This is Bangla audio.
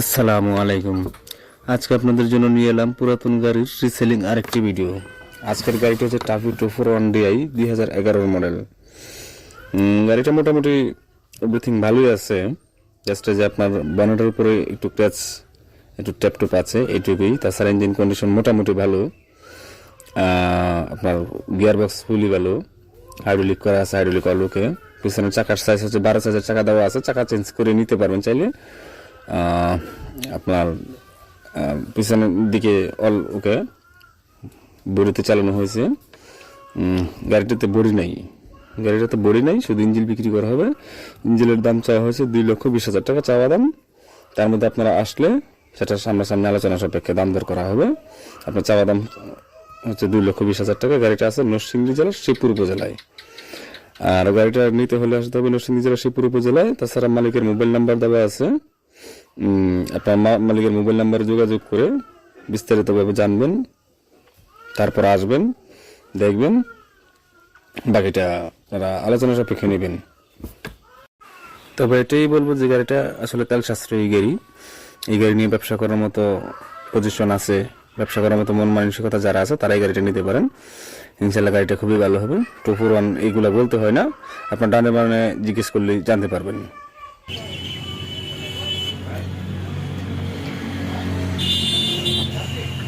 আসসালামু আলাইকুম। আজকে আপনাদের জন্য নিয়ে এলাম পুরাতন গাড়ির রিসেলিং আরেকটি ভিডিও আজকের গাড়িটা হচ্ছে TAFE two four one DI দুই হাজার এগারোর মডেল গাড়িটা মোটামুটি এভরিথিং ভালোই আছে। জাস্ট যে আপনার বনেটের উপরে একটু ক্র্যাচ একটু ট্যাপ টুপ আছে, এইটুকুই। তাছাড়া ইঞ্জিন কন্ডিশন মোটামুটি ভালো। আপনার গিয়ার বক্স ফুলি ভালো। হাইড্রোলিক করা আছে হাইড্রোলিক অলুকে পিছনে চাকার সাইজ হচ্ছে বারো সাইজের চাকা দেওয়া আছে। চাকা চেঞ্জ করে নিতে পারবেন চাইলে। আপনার পিছনের দিকে অল ওকে বড়িতে চালানো হয়েছে। গাড়িটাতে বড়ি নাই। গাড়িটাতে বড়ি নাই, শুধু ইঞ্জিল বিক্রি করা হবে। ইঞ্জিলের দাম চাওয়া হয়েছে দুই লক্ষ বিশ হাজার টাকা চাওয়া দাম। তার মধ্যে আপনারা আসলে সেটা সামনাসামনি আলোচনা সাপেক্ষে দাম দর করা হবে। আপনার চাওয়া দাম হচ্ছে দুই লক্ষ বিশ হাজার টাকা। গাড়িটা আছে নরসিংদী জেলার শিবপুর উপজেলায়। আর গাড়িটা নিতে হলে আসতে হবে নরসিংদী জেলার শিবপুর উপজেলায়। তাছাড়া মালিকের মোবাইল নাম্বার দেওয়া আছে। আপনার মালিকের মোবাইল নাম্বারে যোগাযোগ করে বিস্তারিতভাবে জানবেন, তারপর আসবেন, দেখবেন, বাকিটা তারা আলোচনা সাপেক্ষে নেবেন। তবে এটাই বলব যে গাড়িটা আসলে তেল সাশ্রয়ী গাড়ি। এই গাড়ি নিয়ে ব্যবসা করার মতো পজিশন আছে, ব্যবসা করার মতো মন মানসিকতা যারা আছে, তারাই গাড়িটা নিতে পারেন। ইনশাল্লাহ গাড়িটা খুবই ভালো হবে। টু ফোর ওয়ান এইগুলা বলতে হয় না। আপনার ডানে বানে জিজ্ঞেস করলেই জানতে পারবেন। Thank you.